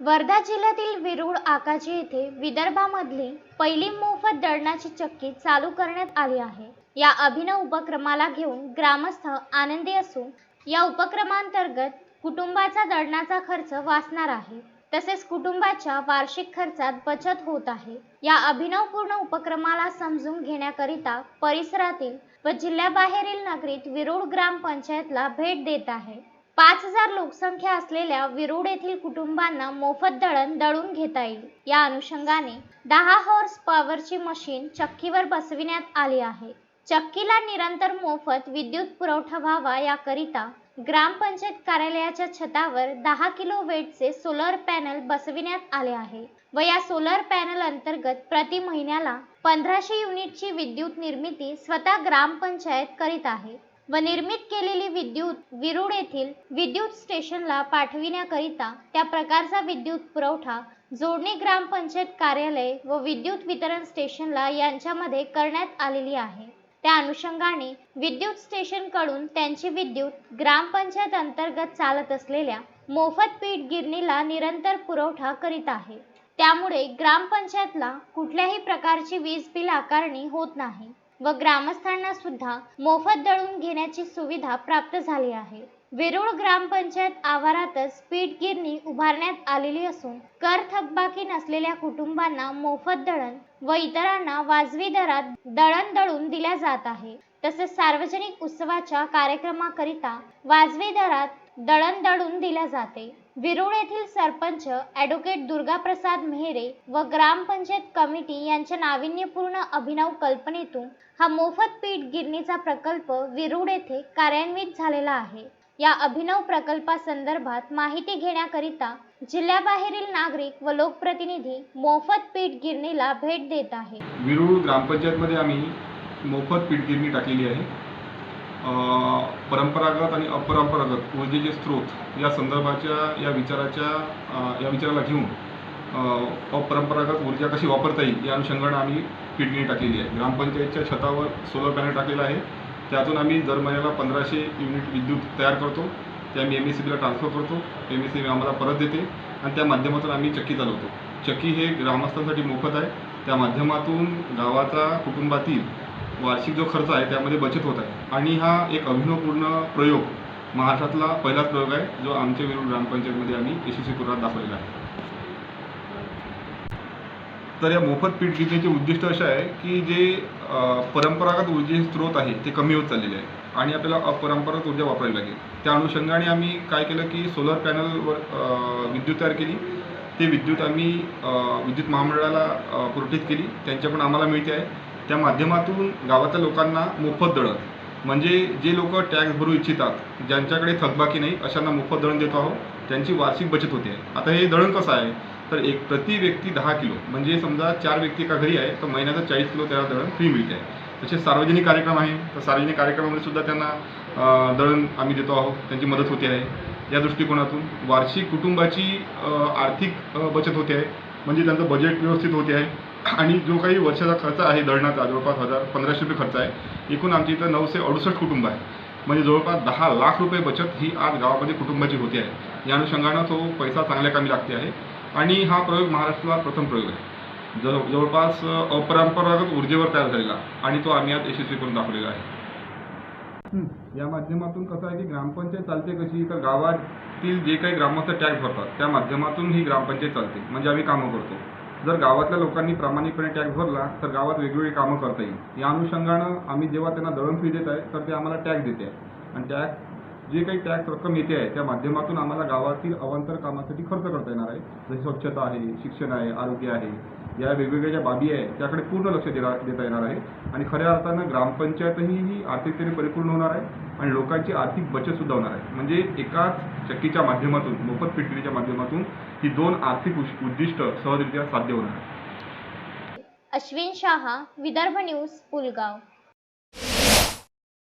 वर्धा जिल्ह्यातील विरुळ आकाजी येथे विदर्भामधली पहिली मोफत दळणाची चक्की चालू करण्यात आली आहे. या अभिनव उपक्रमाला घेऊन ग्रामस्थ आनंदी असून या उपक्रमांतर्गत कुटुंबाचा दळणाचा खर्च वाचणार आहे. तसेच कुटुंबाच्या वार्षिक खर्चात बचत होत आहे. या अभिनवपूर्ण उपक्रमाला समजून घेण्याकरिता परिसरातील व जिल्ह्याबाहेरील नागरिक विरुळ ग्रामपंचायतला भेट देत आहे. पाच हजार लोकसंख्या असलेल्या विरुड येथील कुटुंबांना मोफत दळण दळून घेता येईल. या अनुषंगाने दहा हॉर्स पॉवरची मशीन चक्कीवर बसविण्यात आली आहे. चक्कीला निरंतर मोफत विद्युत पुरवठा व्हावा याकरिता ग्रामपंचायत कार्यालयाच्या छतावर दहा किलो वेटचे सोलर पॅनल बसविण्यात आले आहे व या सोलर पॅनल अंतर्गत प्रति महिन्याला पंधराशे युनिटची विद्युत निर्मिती स्वतः ग्रामपंचायत करीत आहे. व निर्मित केलेली विद्युत विरुड येथील विद्युत स्टेशनला पाठविण्याकरिता त्या प्रकारचा विद्युत पुरवठा जोडणी ग्रामपंचायत कार्यालय व विद्युत वितरण स्टेशनला यांच्यामध्ये करण्यात आलेली आहे. त्या अनुषंगाने विद्युत स्टेशनकडून त्यांची विद्युत ग्रामपंचायत अंतर्गत चालत असलेल्या मोफत पीठ गिरणीला निरंतर पुरवठा करीत आहे. त्यामुळे ग्रामपंचायतला कुठल्याही प्रकारची वीज बिल आकारणी होत नाही. व ग्रामस्थांना सुद्धा मोफत दळून घेण्याची सुविधा प्राप्त झाली आहे. वेरूळ ग्रामपंचायत आवारातच स्पीड गिरणी उभारण्यात आलेली असून कर थकबाकी नसलेल्या कुटुंबांना मोफत दळण व इतरांना वाजवी दरात दळण दळून दिल्या जात आहे. तसेच सार्वजनिक उत्सवाच्या कार्यक्रमाकरिता वाजवी दरात दळण दळून दिल्या जाते. विरुळ येथील सरपंच ॲडव्होकेट दुर्गाप्रसाद मेहरे व ग्रामपंचायत कमिटी यांच्या नाविन्यपूर्ण अभिनव कल्पनेतून हा मोफत पीठ गिरणीचा प्रकल्प विरुळ येथे कार्यान्वित झालेला आहे. या अभिनव प्रकल्पासंदर्भात माहिती घेण्याकरिता जिल्ह्याबाहेरील नागरिक व लोकप्रतिनिधी मोफत पीठ गिरणीला भेट देत आहे विरुळ ग्रामपंचायतमध्ये आम्ही मोफत पीठ गिरणी टाकलेली आहे. परंपरागत आणि अपरंपरागत ऊर्जेचे स्रोत या संदर्भाच्या या विचाराच्या या विचाराला घेऊन अपरंपरागत ऊर्जा कशी वापरता येईल या अनुषंगानं आम्ही किडनी टाकलेली आहे. ग्रामपंचायतच्या छतावर सोलर पॅनल टाकलेला आहे. त्यातून आम्ही दर महिन्याला पंधराशे युनिट विद्युत तयार करतो. ते आम्ही एम एस सी बीला ट्रान्सफर करतो. एम एस सी बी आम्हाला परत देते आणि त्या माध्यमातून आम्ही चक्की चालवतो. चक्की हे ग्रामस्थांसाठी मोफत आहे. त्या माध्यमातून गावाचा कुटुंबातील वार्षिक जो खर्च आहे त्यामध्ये बचत होत आहे. आणि हा एक अभिनवपूर्ण प्रयोग महाराष्ट्रातला पहिलाच प्रयोग आहे जो आमच्या विरुद्ध ग्रामपंचायतमध्ये आम्ही यशस्वीपूर्वक दाखवलेला आहे. तर या मोफत पीठ गिरणीचे उद्दिष्ट असे आहे की जे परंपरागत ऊर्जेचे स्रोत आहे ते कमी होत चाललेले आहे आणि आपल्याला अपरंपरागत ऊर्जा वापरावी लागेल. त्या अनुषंगाने आम्ही काय केलं की सोलर पॅनलवर विद्युत तयार केली. ते विद्युत आम्ही विद्युत महामंडळाला अ, पुरवठीत केली. त्यांच्याकडून आम्हाला मिळते आहे. त्या माध्यमातून गावातल्या लोकांना मोफत दळण. म्हणजे जे लोक टॅक्स भरू इच्छितात ज्यांच्याकडे थकबाकी नाही अशांना मोफत दळण देतो आहोत. त्यांची वार्षिक बचत होते. आहे आता हे दळण कसं आहे? तर एक प्रति व्यक्ती दहा किलो. म्हणजे समजा चार व्यक्ती एका घरी आहे तर महिन्याचं चाळीस किलो त्याला दळण फ्री मिळते. आहे तसे सार्वजनिक कार्यक्रम आहे. तर सार्वजनिक कार्यक्रमामध्ये सुद्धा त्यांना दळण आम्ही देतो आहोत. त्यांची मदत होते आहे. या दृष्टिकोनातून वार्षिक कुटुंबाची आर्थिक बचत होते आहे. म्हणजे त्यांचं बजेट व्यवस्थित होते आहे. आणि जो काही वर्षाचा खर्च आहे दळणाचा जवळपास हजार पंधराशे रुपये खर्च आहे एकूण आमच्या इथं नऊशे अडुसष्ट कुटुंब आहे. म्हणजे जवळपास दहा लाख रुपये बचत ही आज गावामध्ये कुटुंबाची होती आहे. या अनुषंगानं तो पैसा चांगल्या कामी लागते आहे. आणि हा प्रयोग महाराष्ट्राला प्रथम प्रयोग आहे. जवळ जवळपास अपरंपरागत ऊर्जेवर तयार झालेला आणि तो आम्ही आज यशस्वी करून दाखवलेला आहे. या माध्यमातून कसं आहे की ग्रामपंचायत चालते कशी? तर गावातील जे काही ग्रामस्थ टॅक्स भरतात त्या माध्यमातून ही ग्रामपंचायत चालते. म्हणजे आम्ही कामं करतो. जर गावातल्या लोकांनी प्रामाणिकपणे टॅक्स भरला तर गावात वेगवेगळी कामं करता येईल. या अनुषंगानं आम्ही जेव्हा त्यांना दळण फी देत आहे तर ते आम्हाला टॅक्स देते. आहे आणि टॅक्स जे काही टॅक्स रक्कम येते आहे त्या माध्यमातून आम्हाला गावातील अवांतर कामासाठी खर्च करता येणार आहे. जसे स्वच्छता आहे शिक्षण आहे आरोग्य आहे या वेगवेगळ्या ज्या बाबी आहे त्याकडे पूर्ण लक्ष देता देता येणार आहे. आणि खऱ्या अर्थानं ग्रामपंचायतही ही आर्थिकतेने परिपूर्ण होणार आहे आणि लोकांची आर्थिक बचत सुद्धा होणार आहे. म्हणजे एकाच चक्कीच्या माध्यमातून मोफत पिटणीच्या माध्यमातून ही दोन आर्थिक उद्दिष्ट सहजरित्या साध्य होणार. अश्विन शहा विदर्भ न्यूज पुलगाव.